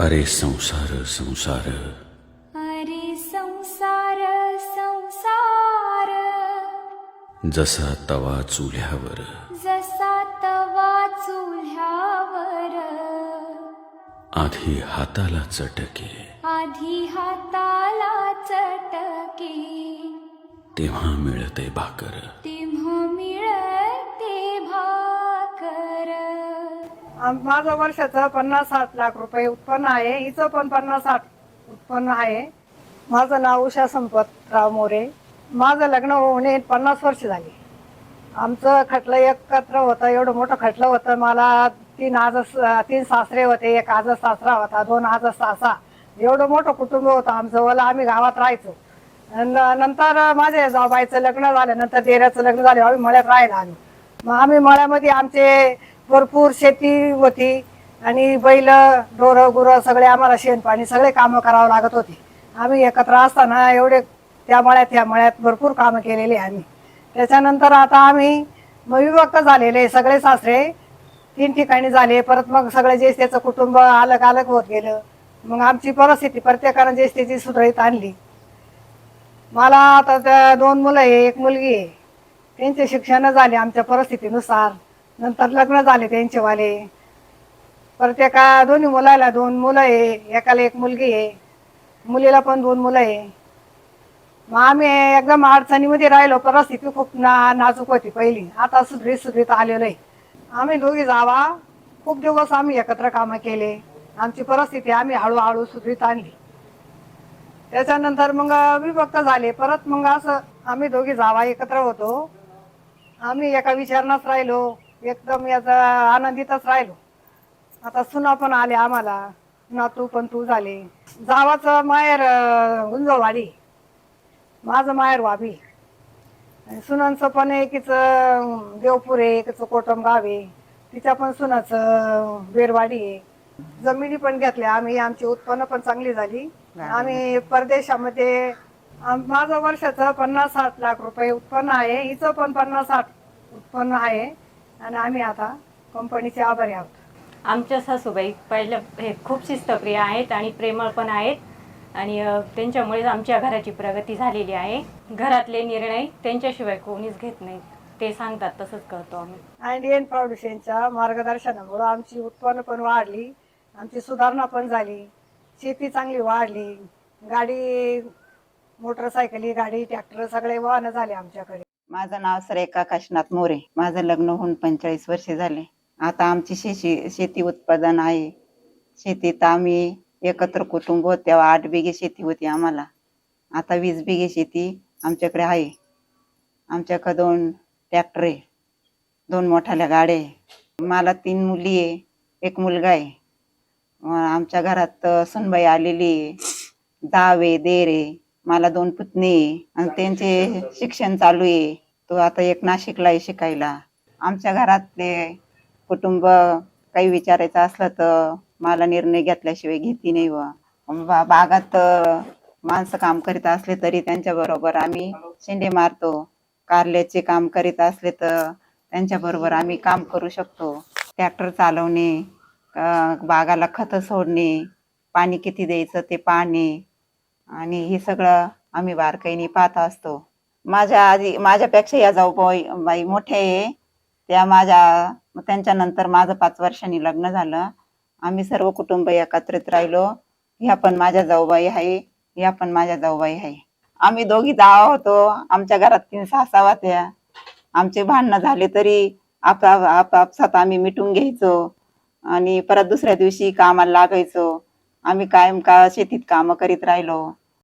अरे संसार संसार. अरे संसार संसार. जसा तवा चुल्यावर जसा तवा चुल्ह्यावर. आधी हाताला चटके. आधी हाताला चटके. तेव्हा मिळते भाकर. तेव्हा आम- माझं वर्षाचं पन्नास साठ लाख रुपये उत्पन्न आहे. हिचं पण पन्नास साठ उत्पन्न आहे. माझं नाव उषा संपतराव मोरे. माझं लग्न होणे पन्नास वर्ष झाली. आमचं खटलं एकत्र होतं एवढं मोठं खटलं होतं. मला तीन आज तीन सासरे होते. एक आज सासरा होता दोन आज सासा. एवढं मोठं कुटुंब होतं आमचं. ओला आम्ही गावात राहायचो. न- नंतर माझे जाबाईचं लग्न झालं नंतर देऱ्याचं लग्न झालं. आम्ही मळ्यात राहायला आलो. मग आम्ही मळ्यामध्ये आमचे भरपूर शेती होती आणि बैल ढोरं गुरं सगळे आम्हाला शेणपाणी सगळे कामं करावं लागत होते. आम्ही एकत्र असताना एवढे त्या मळ्यात त्या मळ्यात भरपूर कामं केलेली आहे आम्ही. त्याच्यानंतर आता आम्ही मग विभक्त झालेले सगळे सासरे तीन ठिकाणी झाले. परत मग सगळे जे त्याचं कुटुंब अलग अलग होत गेलं. मग आमची परिस्थिती प्रत्येकानं जे त्याची सुरळीत आणली. मला आता त्या दोन मुलं आहे एक मुलगी आहे. त्यांचे शिक्षण झाले आमच्या परिस्थितीनुसार. नंतर लग्न झाले त्यांचेवाले. परत एका दोन्ही मुलाला दोन मुलं आहे एकाला एक मुलगी आहे मुलीला पण दोन मुलं आहे. मग आम्ही एकदम अडचणीमध्ये राहिलो परिस्थिती खूप ना नाजूक होती पहिली. आता सुधरीत सुधरीत आलेलो आहे. आम्ही दोघी जावा खूप दिवस आम्ही एकत्र कामं केले. आमची परिस्थिती आम्ही हळूहळू सुधरीत आणली. त्याच्यानंतर मग विभक्त झाले. परत मग असं आम्ही दोघी जावा एकत्र होतो. आम्ही एका विचारणाच राहिलो एकदम याचा आनंदितच राहिलो. आता सुना पण आले आम्हाला. नातू पण तू झाले. जावाचं माहेर अं, गुंजळवाडी माझं माहेर वाबी. आणि सुनांचं पण एकीचं देवपूर एकीचं कोटम गाव तिच्या पण सुनाचं बेरवाडी आहे. जमिनी पण घेतल्या आम्ही. आमची उत्पन्न पण चांगली झाली. आम्ही परदेशामध्ये माझं वर्षाचं पन्नास साठ लाख रुपये उत्पन्न आहे. हिचं पण पन्नास साठ उत्पन्न आहे. आणि आम्ही आता कंपनीचे आभारी आहोत. आमच्या सासूबाई पहिलं हे खूप शिस्तप्रिय आहेत आणि प्रेमळ पण आहेत. आणि अ, त्यांच्यामुळेच आमच्या घराची प्रगती झालेली आहे. घरातले निर्णय त्यांच्याशिवाय कोणीच घेत नाहीत. ते सांगतात तसंच करतो आम्ही. इंडियन फाउंडेशनच्या मार्गदर्शनामुळं आमची उत्पन्न पण वाढली आमची सुधारणा पण झाली शेती चांगली वाढली गाडी मोटरसायकली गाडी ट्रॅक्टर सगळे वाहनं झाले आमच्याकडे. माझं नाव सुरेखा काशीनाथ मोरे. माझं लग्न होऊन पंचेचाळीस वर्षे झाले. आता आमची शेती शेती उत्पादन आहे. शेतीत आम्ही एकत्र कुटुंब होत तेव्हा आठ बिघे शेती होती आम्हाला. आता वीस बिघे शेती आमच्याकडे आहे. आमच्याकडे दोन ट्रॅक्टर आहे. दोन मोठाल्या गाड्या आहे. मला तीन मुली आहे एक मुलगा आहे. आमच्या घरात सुनबाई आलेली आहे. दावे देरे देर आहे. मला दोन पुतणी आणि त्यांचे शिक्षण चालू आहे. तो आता एक नाशिकला आहे शिकायला. आमच्या घरातले कुटुंब काही विचारायचं असलं तर मला निर्णय घेतल्याशिवाय घेती नाही व. बा- बागात माणसं काम करीत असले तरी त्यांच्या बरोबर आम्ही शेंडे मारतो. कारल्याचे काम करीत असले तर त्यांच्या बरोबर आम्ही काम करू शकतो. ट्रॅक्टर चालवणे बागाला खत सोडणे पाणी किती द्यायचं ते पाहणे आणि हे सगळं आम्ही बारकाईने पाहत असतो. माझ्या आधी माझ्यापेक्षा या जाऊ बाई बाई मोठे आहे. त्या माझ्या त्यांच्यानंतर माझं पाच वर्षांनी लग्न झालं. आम्ही सर्व कुटुंब एकत्रित राहिलो. ह्या पण माझ्या जाऊबाई आहे ह्या पण माझ्या जाऊबाई आहे. आम्ही दोघी जावा होतो. आमच्या घरात तीन सहा होत्या. आमचे भांडणं झाले तरी आपापसात आम्ही मिटून घ्यायचो. आणि परत दुसऱ्या दिवशी कामाला लागायचो. आम्ही कायम का शेतीत कामं करीत राहिलो.